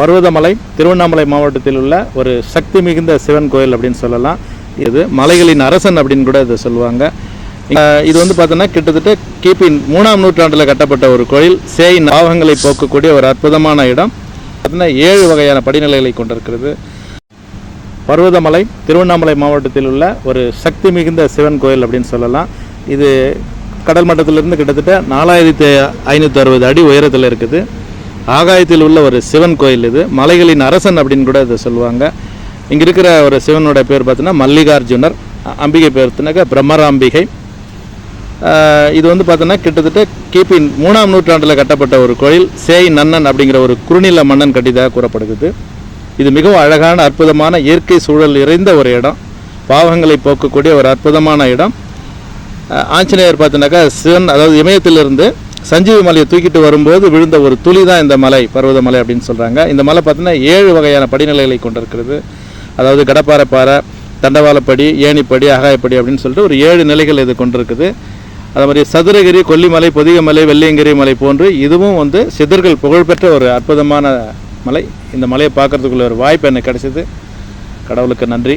பர்வதமலை திருவண்ணாமலை மாவட்டத்தில் உள்ள ஒரு சக்தி மிகுந்த சிவன் கோயில் அப்படின்னு சொல்லலாம். இது மலைகளின் அரசன் அப்படின்னு கூட இதை சொல்லுவாங்க. இது வந்து பார்த்தோன்னா கிட்டத்தட்ட கிபி மூணாம் நூற்றாண்டில் கட்டப்பட்ட ஒரு கோயில். சேய் பாவங்களை போக்கக்கூடிய ஒரு அற்புதமான இடம். பார்த்தீங்கன்னா ஏழு வகையான படிநிலைகளை கொண்டிருக்கிறது. பர்வதமலை திருவண்ணாமலை மாவட்டத்தில் உள்ள ஒரு சக்தி மிகுந்த சிவன் கோயில் அப்படின்னு சொல்லலாம். இது கடல் மட்டத்திலிருந்து கிட்டத்தட்ட நாலாயிரத்தி ஐநூற்றி அறுபது அடி உயரத்தில் இருக்குது. ஆகாயத்தில் உள்ள ஒரு சிவன் கோயில் இது. மலைகளின் அரசன் அப்படின்னு கூட இதை சொல்லுவாங்க. இங்கே இருக்கிற ஒரு சிவனோட பேர் பார்த்தீங்கன்னா மல்லிகார்ஜுனர் அம்பிகை பேர் பார்த்தீங்கன்னாக்கா பிரம்மராம்பிகை. இது வந்து பார்த்தோன்னா கிட்டத்தட்ட கிபி மூணாம் நூற்றாண்டில் கட்டப்பட்ட ஒரு கோயில். சேய் நன்னன் அப்படிங்கிற ஒரு குறுநில மன்னன் கட்டிதாக கூறப்படுகிறது. இது மிகவும் அழகான அற்புதமான இயற்கை சூழல் நிறைந்த ஒரு இடம். பாவங்களை போக்கக்கூடிய ஒரு அற்புதமான இடம். ஆஞ்சநேயர் பார்த்தோன்னாக்கா சிவன் அதாவது இமயத்திலிருந்து சஞ்சீவி மலையை தூக்கிட்டு வரும்போது விழுந்த ஒரு துளி தான் இந்த மலை பர்வதமலை அப்படின்னு சொல்கிறாங்க இந்த மலை பார்த்தீங்கன்னா ஏழு வகையான படிநிலைகளை கொண்டிருக்கிறது. அதாவது கடப்பாறை பாறை தண்டவாளப்படி ஏணிப்படி அகாயப்படி அப்படின்னு சொல்லிட்டு ஒரு ஏழு நிலைகள் இது கொண்டிருக்குது. அது மாதிரி சதுரகிரி கொல்லிமலை பொதிகமலை வெள்ளியங்கிரி மலை போன்று இதுவும் வந்து சிதர்கள் புகழ்பெற்ற ஒரு அற்புதமான மலை. இந்த மலையை பார்க்கறதுக்குள்ள ஒரு வாய்ப்பு எனக்கு கிடைச்சிது. கடவுளுக்கு நன்றி.